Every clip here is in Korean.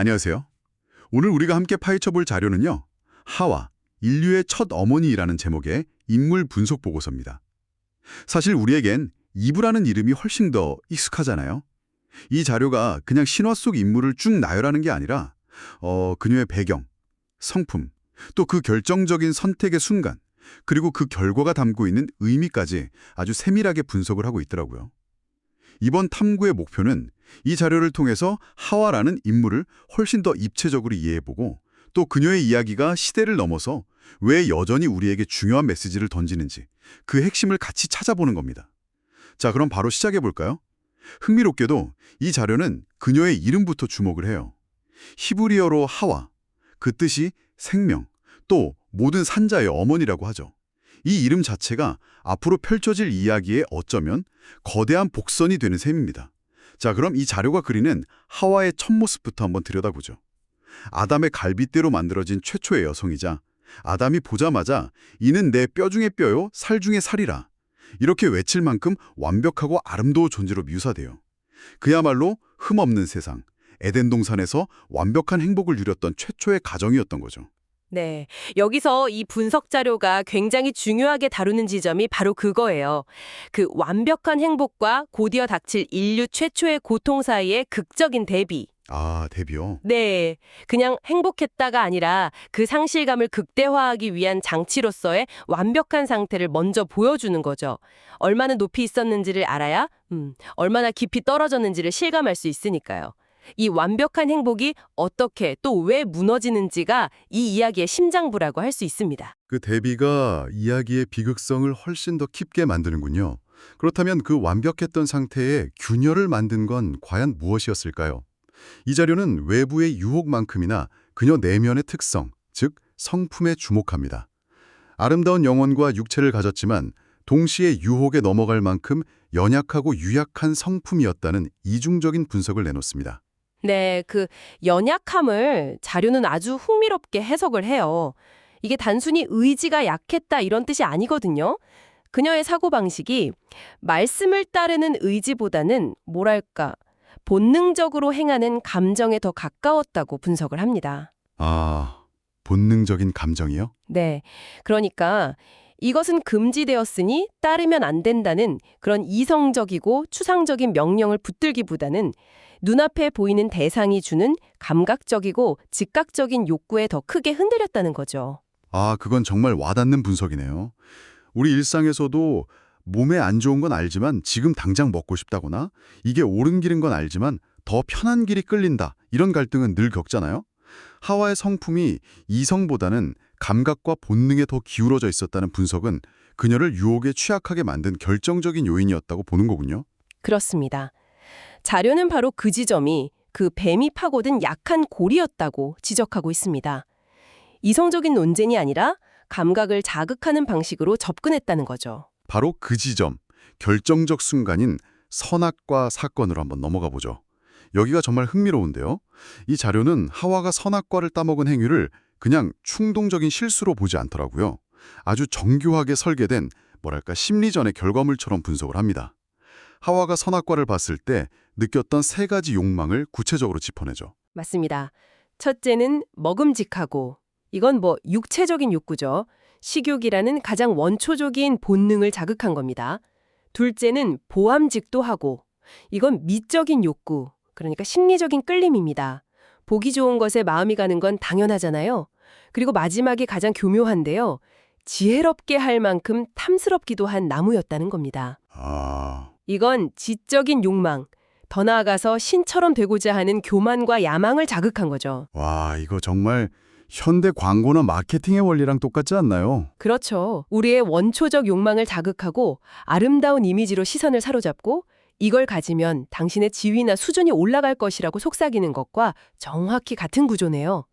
안녕하세요. 오늘 우리가 함께 파헤쳐 볼 자료는요. 하와, 인류의 첫 어머니라는 제목의 인물 분석 보고서입니다. 사실 우리에겐 이브라는 이름이 훨씬 더 익숙하잖아요. 이 자료가 그냥 신화 속 인물을 쭉 나열하는 게 아니라 어, 그녀의 배경, 성품, 또 그 결정적인 선택의 순간, 그리고 그 결과가 담고 있는 의미까지 아주 세밀하게 분석을 하고 있더라고요. 이번 탐구의 목표는 이 자료를 통해서 하와라는 인물을 훨씬 더 입체적으로 이해해보고 또 그녀의 이야기가 시대를 넘어서 왜 여전히 우리에게 중요한 메시지를 던지는지 그 핵심을 같이 찾아보는 겁니다. 자, 그럼 바로 시작해볼까요? 흥미롭게도 이 자료는 그녀의 이름부터 주목을 해요. 히브리어로 하와, 그 뜻이 생명, 또 모든 산자의 어머니라고 하죠. 이 이름 자체가 앞으로 펼쳐질 이야기에 어쩌면 거대한 복선이 되는 셈입니다. 자, 그럼 이 자료가 그리는 하와의 첫 모습부터 한번 들여다보죠. 아담의 갈빗대로 만들어진 최초의 여성이자 아담이 보자마자 이는 내 뼈 중의 뼈요 살 중의 살이라 이렇게 외칠 만큼 완벽하고 아름다운 존재로 묘사돼요. 그야말로 흠없는 세상, 에덴 동산에서 완벽한 행복을 누렸던 최초의 가정이었던 거죠. 네. 여기서 이 분석 자료가 굉장히 중요하게 다루는 지점이 바로 그거예요. 그 완벽한 행복과 곧이어 닥칠 인류 최초의 고통 사이의 극적인 대비. 아, 데뷔요? 네. 그냥 행복했다가 아니라 그 상실감을 극대화하기 위한 장치로서의 완벽한 상태를 먼저 보여주는 거죠. 얼마나 높이 있었는지를 알아야, 음, 얼마나 깊이 떨어졌는지를 실감할 수 있으니까요. 이 완벽한 행복이 어떻게 또 왜 무너지는지가 이 이야기의 심장부라고 할 수 있습니다. 그 데뷔가 이야기의 비극성을 훨씬 더 깊게 만드는군요. 그렇다면 그 완벽했던 상태에 균열을 만든 건 과연 무엇이었을까요? 이 자료는 외부의 유혹만큼이나 그녀 내면의 특성, 즉 성품에 주목합니다. 아름다운 영혼과 육체를 가졌지만 동시에 유혹에 넘어갈 만큼 연약하고 유약한 성품이었다는 이중적인 분석을 내놓습니다. 네, 그 연약함을 자료는 아주 흥미롭게 해석을 해요. 이게 단순히 의지가 약했다 이런 뜻이 아니거든요. 그녀의 사고방식이 말씀을 따르는 의지보다는 뭐랄까 본능적으로 행하는 감정에 더 가까웠다고 분석을 합니다. 아, 본능적인 감정이요? 네, 그러니까 이것은 금지되었으니 따르면 안 된다는 그런 이성적이고 추상적인 명령을 붙들기보다는 눈앞에 보이는 대상이 주는 감각적이고 즉각적인 욕구에 더 크게 흔들렸다는 거죠. 아, 그건 정말 와닿는 분석이네요. 우리 일상에서도 몸에 안 좋은 건 알지만 지금 당장 먹고 싶다거나 이게 옳은 길인 건 알지만 더 편한 길이 끌린다. 이런 갈등은 늘 겪잖아요. 하와의 성품이 이성보다는 감각과 본능에 더 기울어져 있었다는 분석은 그녀를 유혹에 취약하게 만든 결정적인 요인이었다고 보는 거군요. 그렇습니다. 자료는 바로 그 지점이 그 뱀이 파고든 약한 골이었다고 지적하고 있습니다. 이성적인 논쟁이 아니라 감각을 자극하는 방식으로 접근했다는 거죠. 바로 그 지점, 결정적 순간인 선악과 사건으로 한번 넘어가 보죠. 여기가 정말 흥미로운데요. 이 자료는 하와가 선악과를 따먹은 행위를 그냥 충동적인 실수로 보지 않더라고요. 아주 정교하게 설계된 뭐랄까 심리전의 결과물처럼 분석을 합니다. 하와가 선악과를 봤을 때 느꼈던 세 가지 욕망을 구체적으로 짚어내죠. 맞습니다. 첫째는 먹음직하고 이건 뭐 육체적인 욕구죠. 식욕이라는 가장 원초적인 본능을 자극한 겁니다. 둘째는 보암직도 하고 이건 미적인 욕구, 그러니까 심리적인 끌림입니다. 보기 좋은 것에 마음이 가는 건 당연하잖아요. 그리고 마지막이 가장 교묘한데요. 지혜롭게 할 만큼 탐스럽기도 한 나무였다는 겁니다. 아, 이건 지적인 욕망, 더 나아가서 신처럼 되고자 하는 교만과 야망을 자극한 거죠. 와 이거 정말 현대 광고나 마케팅의 원리랑 똑같지 않나요? 그렇죠. 우리의 원초적 욕망을 자극하고 아름다운 이미지로 시선을 사로잡고 이걸 가지면 당신의 지위나 수준이 올라갈 것이라고 속삭이는 것과 정확히 같은 구조네요.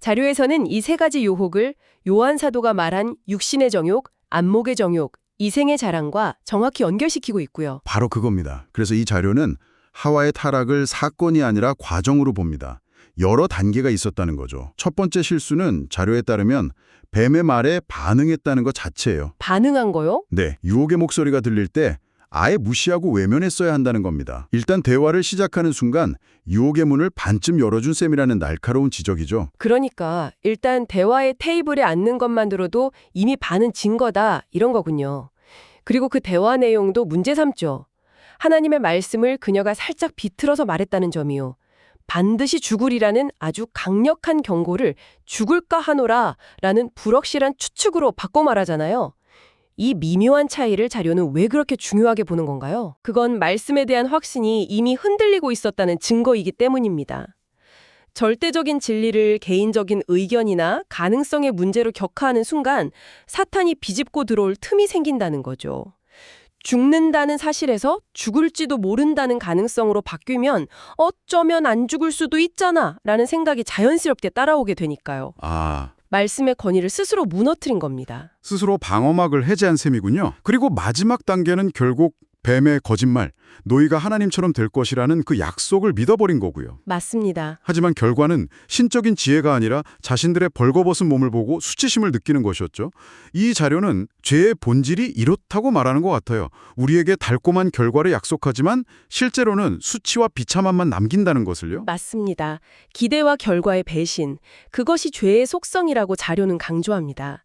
자료에서는 이 세 가지 유혹을 요한 사도가 말한 육신의 정욕, 안목의 정욕, 이생의 자랑과 정확히 연결시키고 있고요. 바로 그겁니다. 그래서 이 자료는 하와의 타락을 사건이 아니라 과정으로 봅니다. 여러 단계가 있었다는 거죠. 첫 번째 실수는 자료에 따르면 뱀의 말에 반응했다는 것 자체예요. 반응한 거요? 네, 유혹의 목소리가 들릴 때 아예 무시하고 외면했어야 한다는 겁니다. 일단 대화를 시작하는 순간 유혹의 문을 반쯤 열어준 셈이라는 날카로운 지적이죠. 그러니까 일단 대화의 테이블에 앉는 것만 들어도 이미 반은 진 거다 이런 거군요. 그리고 그 대화 내용도 문제 삼죠. 하나님의 말씀을 그녀가 살짝 비틀어서 말했다는 점이요. 반드시 죽으리라는 아주 강력한 경고를 죽을까 하노라 라는 불확실한 추측으로 바꿔 말하잖아요. 이 미묘한 차이를 자료는 왜 그렇게 중요하게 보는 건가요? 그건 말씀에 대한 확신이 이미 흔들리고 있었다는 증거이기 때문입니다. 절대적인 진리를 개인적인 의견이나 가능성의 문제로 격하하는 순간 사탄이 비집고 들어올 틈이 생긴다는 거죠. 죽는다는 사실에서 죽을지도 모른다는 가능성으로 바뀌면 어쩌면 안 죽을 수도 있잖아 라는 생각이 자연스럽게 따라오게 되니까요. 아, 말씀의 권위를 스스로 무너뜨린 겁니다. 스스로 방어막을 해제한 셈이군요. 그리고 마지막 단계는 결국 뱀의 거짓말, 너희가 하나님처럼 될 것이라는 그 약속을 믿어버린 거고요. 맞습니다. 하지만 결과는 신적인 지혜가 아니라 자신들의 벌거벗은 몸을 보고 수치심을 느끼는 것이었죠. 이 자료는 죄의 본질이 이렇다고 말하는 것 같아요. 우리에게 달콤한 결과를 약속하지만 실제로는 수치와 비참함만 남긴다는 것을요. 맞습니다. 기대와 결과의 배신, 그것이 죄의 속성이라고 자료는 강조합니다.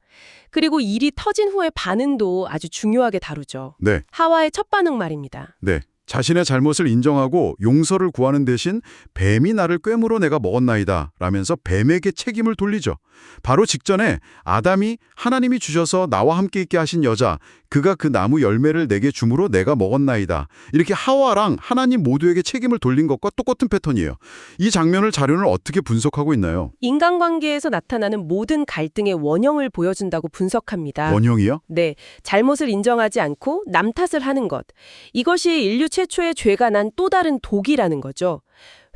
그리고 일이 터진 후의 반응도 아주 중요하게 다루죠. 네, 하와의 첫 반응 말입니다. 네. 자신의 잘못을 인정하고 용서를 구하는 대신 뱀이 나를 꿰물어 내가 먹었나이다 라면서 뱀에게 책임을 돌리죠. 바로 직전에 아담이 하나님이 주셔서 나와 함께 있게 하신 여자 그가 그 나무 열매를 내게 주므로 내가 먹었나이다. 이렇게 하와랑 하나님 모두에게 책임을 돌린 것과 똑같은 패턴이에요. 이 장면을 자료는 어떻게 분석하고 있나요? 인간관계에서 나타나는 모든 갈등의 원형을 보여준다고 분석합니다. 원형이요? 네, 잘못을 인정하지 않고 남 탓을 하는 것. 이것이 인류 최초의 죄가 난 또 다른 독이라는 거죠.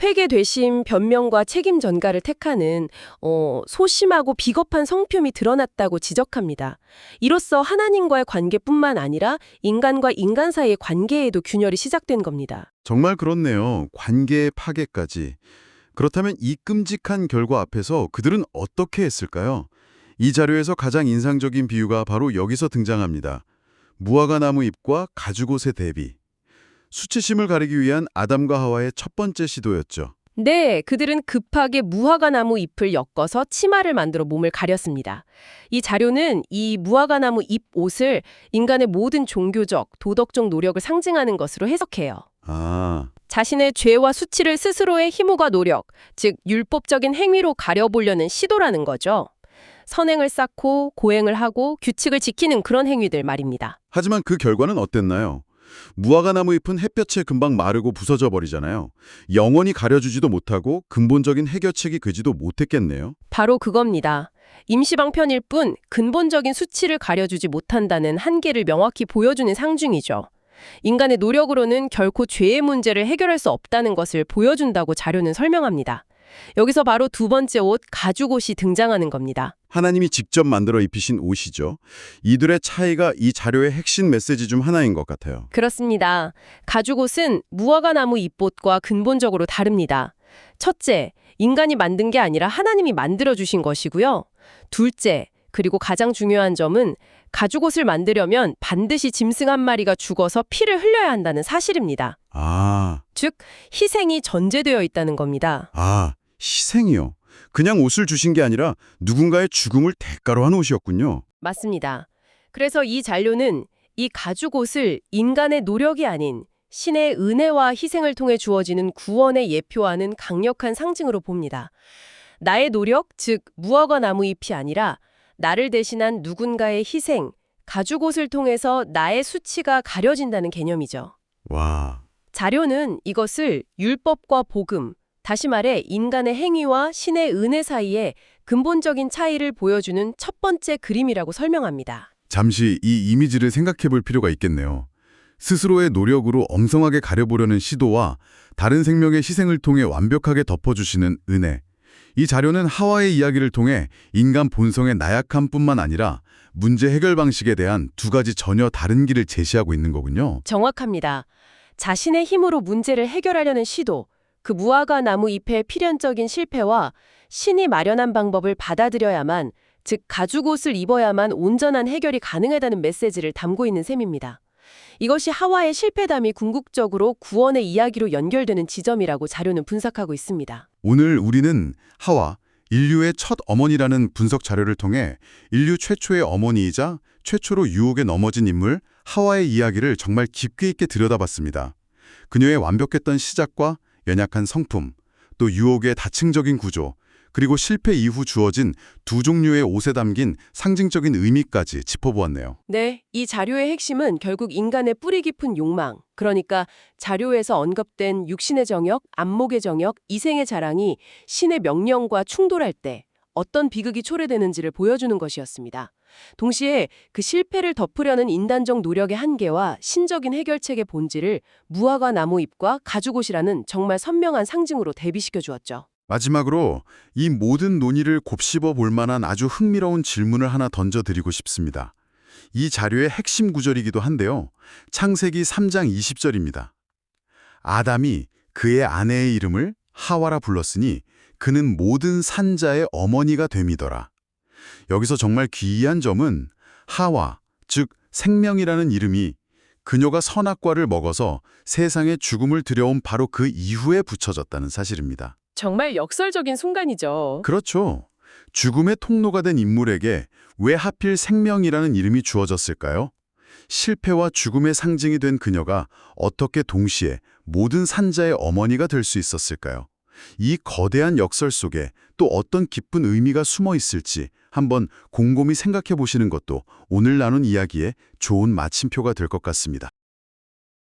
회개 되심, 변명과 책임 전가를 택하는 어, 소심하고 비겁한 성품이 드러났다고 지적합니다. 이로써 하나님과의 관계뿐만 아니라 인간과 인간 사이의 관계에도 균열이 시작된 겁니다. 정말 그렇네요. 관계의 파괴까지. 그렇다면 이 끔찍한 결과 앞에서 그들은 어떻게 했을까요? 이 자료에서 가장 인상적인 비유가 바로 여기서 등장합니다. 무화과 나무 잎과 가죽옷의 대비. 수치심을 가리기 위한 아담과 하와의 첫 번째 시도였죠. 네, 그들은 급하게 무화과 나무 잎을 엮어서 치마를 만들어 몸을 가렸습니다. 이 자료는 이 무화과 나무 잎 옷을 인간의 모든 종교적, 도덕적 노력을 상징하는 것으로 해석해요. 아, 자신의 죄와 수치를 스스로의 힘과 노력, 즉 율법적인 행위로 가려보려는 시도라는 거죠. 선행을 쌓고 고행을 하고 규칙을 지키는 그런 행위들 말입니다. 하지만 그 결과는 어땠나요? 무화과 나무 잎은 햇볕에 금방 마르고 부서져 버리잖아요. 영원히 가려주지도 못하고 근본적인 해결책이 되지도 못했겠네요. 바로 그겁니다. 임시방편일 뿐 근본적인 수치를 가려주지 못한다는 한계를 명확히 보여주는 상징이죠. 인간의 노력으로는 결코 죄의 문제를 해결할 수 없다는 것을 보여준다고 자료는 설명합니다. 여기서 바로 두 번째 옷, 가죽 옷이 등장하는 겁니다. 하나님이 직접 만들어 입히신 옷이죠. 이들의 차이가 이 자료의 핵심 메시지 중 하나인 것 같아요. 그렇습니다. 가죽 옷은 무화과 나무 잎옷과 근본적으로 다릅니다. 첫째, 인간이 만든 게 아니라 하나님이 만들어 주신 것이고요. 둘째, 그리고 가장 중요한 점은 가죽 옷을 만들려면 반드시 짐승 한 마리가 죽어서 피를 흘려야 한다는 사실입니다. 아, 즉, 희생이 전제되어 있다는 겁니다. 아, 희생이요. 그냥 옷을 주신 게 아니라 누군가의 죽음을 대가로 한 옷이었군요. 맞습니다. 그래서 이 잔료는 이 가죽 옷을 인간의 노력이 아닌 신의 은혜와 희생을 통해 주어지는 구원에 예표하는 강력한 상징으로 봅니다. 나의 노력, 즉 무화과 나무 잎이 아니라 나를 대신한 누군가의 희생, 가죽 옷을 통해서 나의 수치가 가려진다는 개념이죠. 와, 자료는 이것을 율법과 복음, 다시 말해 인간의 행위와 신의 은혜 사이에 근본적인 차이를 보여주는 첫 번째 그림이라고 설명합니다. 잠시 이 이미지를 생각해 볼 필요가 있겠네요. 스스로의 노력으로 엉성하게 가려보려는 시도와 다른 생명의 희생을 통해 완벽하게 덮어주시는 은혜. 이 자료는 하와의 이야기를 통해 인간 본성의 나약함뿐만 아니라 문제 해결 방식에 대한 두 가지 전혀 다른 길을 제시하고 있는 거군요. 정확합니다. 자신의 힘으로 문제를 해결하려는 시도, 그 무화과 나무 잎의 필연적인 실패와 신이 마련한 방법을 받아들여야만, 즉 가죽 옷을 입어야만 온전한 해결이 가능하다는 메시지를 담고 있는 셈입니다. 이것이 하와의 실패담이 궁극적으로 구원의 이야기로 연결되는 지점이라고 자료는 분석하고 있습니다. 오늘 우리는 하와, 인류의 첫 어머니라는 분석 자료를 통해 인류 최초의 어머니이자 최초로 유혹에 넘어진 인물 하와의 이야기를 정말 깊게 있게 들여다봤습니다. 그녀의 완벽했던 시작과 연약한 성품, 또 유혹의 다층적인 구조, 그리고 실패 이후 주어진 두 종류의 옷에 담긴 상징적인 의미까지 짚어보았네요. 네, 이 자료의 핵심은 결국 인간의 뿌리 깊은 욕망, 그러니까 자료에서 언급된 육신의 정욕, 안목의 정욕, 이생의 자랑이 신의 명령과 충돌할 때 어떤 비극이 초래되는지를 보여주는 것이었습니다. 동시에 그 실패를 덮으려는 인단적 노력의 한계와 신적인 해결책의 본질을 무화과 나무 잎과 가죽옷이라는 정말 선명한 상징으로 대비시켜 주었죠. 마지막으로 이 모든 논의를 곱씹어 볼 만한 아주 흥미로운 질문을 하나 던져드리고 싶습니다. 이 자료의 핵심 구절이기도 한데요. 창세기 3장 20절입니다. 아담이 그의 아내의 이름을 하와라 불렀으니 그는 모든 산자의 어머니가 됨이더라. 여기서 정말 귀한 점은 하와, 즉 생명이라는 이름이 그녀가 선악과를 먹어서 세상에 죽음을 들여온 바로 그 이후에 붙여졌다는 사실입니다. 정말 역설적인 순간이죠. 그렇죠. 죽음의 통로가 된 인물에게 왜 하필 생명이라는 이름이 주어졌을까요? 실패와 죽음의 상징이 된 그녀가 어떻게 동시에 모든 산자의 어머니가 될 수 있었을까요? 이 거대한 역설 속에 또 어떤 깊은 의미가 숨어 있을지 한번 곰곰이 생각해 보시는 것도 오늘 나눈 이야기의 좋은 마침표가 될 것 같습니다.